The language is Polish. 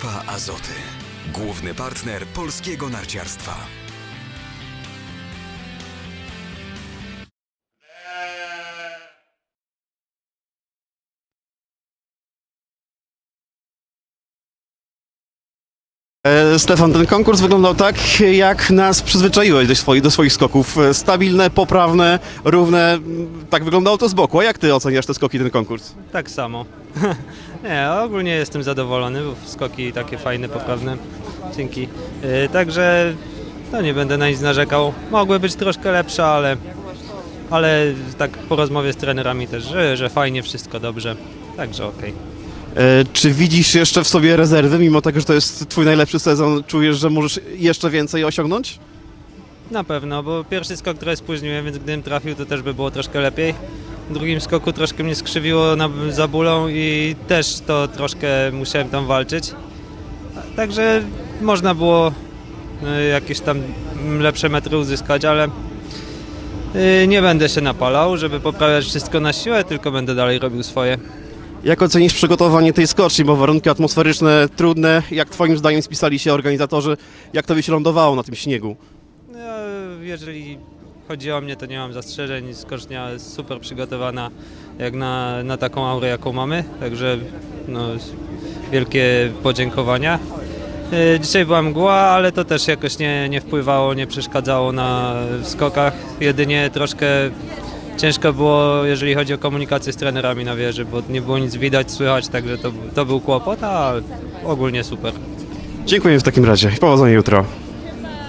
Grupa Azoty. Główny partner polskiego narciarstwa. Stefan, ten konkurs wyglądał tak, jak nas przyzwyczaiłeś do swoich, do swoich skoków. E, Stabilne, poprawne, równe. m, Tak wyglądało to z boku. A jak ty oceniasz te skoki, ten konkurs? Tak samo. Nie, ogólnie jestem zadowolony, bo skoki takie fajne, poprawne. Dzięki. Yy, Także no nie będę na nic narzekał. Mogły być troszkę lepsze, ale, ale tak po rozmowie z trenerami też, że, że fajnie, wszystko dobrze. Także okej. E, Czy widzisz jeszcze w sobie rezerwy, mimo tego, że to jest twój najlepszy sezon? Czujesz, że możesz jeszcze więcej osiągnąć? Na pewno, bo pierwszy skok trochę spóźniłem, więc gdybym trafił, to też by było troszkę lepiej. W drugim skoku troszkę mnie skrzywiło na, za bólą i też to troszkę musiałem tam walczyć. Także można było y, jakieś tam lepsze metry uzyskać, ale y, nie będę się napalał, żeby poprawiać wszystko na siłę, tylko będę dalej robił swoje. Jak ocenisz przygotowanie tej skoczni, bo warunki atmosferyczne trudne. Jak twoim zdaniem spisali się organizatorzy? Jak to by się lądowało na tym śniegu? No, jeżeli chodzi o mnie, to nie mam zastrzeżeń. Skocznia jest super przygotowana jak na, na taką aurę, jaką mamy. Także no, wielkie podziękowania. Yy, Dzisiaj była mgła, ale to też jakoś nie, nie wpływało, nie przeszkadzało na skokach. Jedynie troszkę ciężko było, jeżeli chodzi o komunikację z trenerami na wieży, bo nie było nic widać, słychać, także to, to był kłopot, a ogólnie super. Dziękuję w takim razie. Powodzenia jutro.